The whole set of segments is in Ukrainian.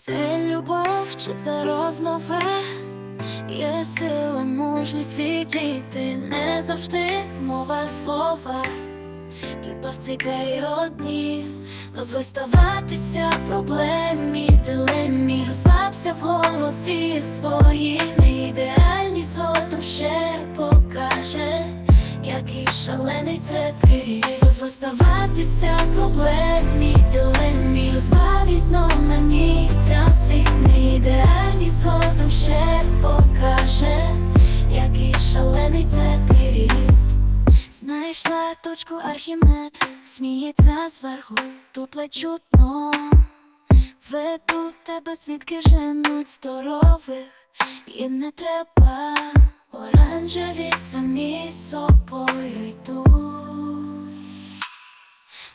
Це любов чи це розмова? Є сила, мужність відійти, не завжди мова слова. Треба в цей періодні дозволь ставатися проблемі, дилемі, розслабся в голові свої неідеальні згодом ще покаже, який шалений це ти. Дозволь ставатися проблемі, дилемі, розбаві знов на нігтям Знайшла точку Архімед, сміється зверху, тут ледь чутно. Веду тебе, звідки женуть здорових, їм не треба, оранжеві самі собою йдуть.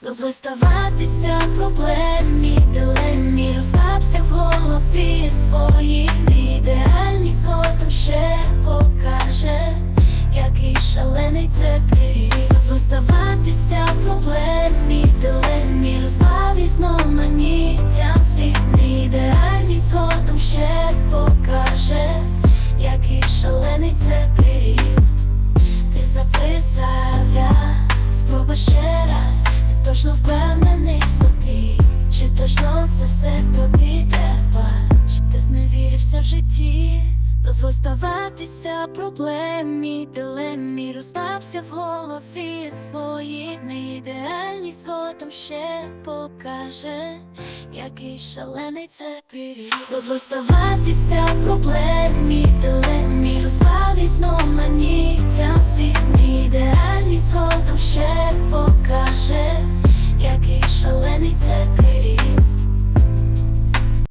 Дозволь ставатися проблемі, дилемі, розслабся в голові свої ідеальні згодом ще покаже, який шалений це приз. Дозволь ставатися проблемі, дилемі, розбаві знов на нігтям світ ідеальні згодом ще покаже, який шалений це приз. Ти записав я, спробуй ще раз, ти точно впевнений в собі, чи точно це все тобі треба, чи ти зневірився в житті, дозволь ставатися проблемі, дилемі, розбався в голові свої неідеальні згодом ще покаже, який шалений це привіз. Дозволь ставатися проблемі, дилемі, розбаві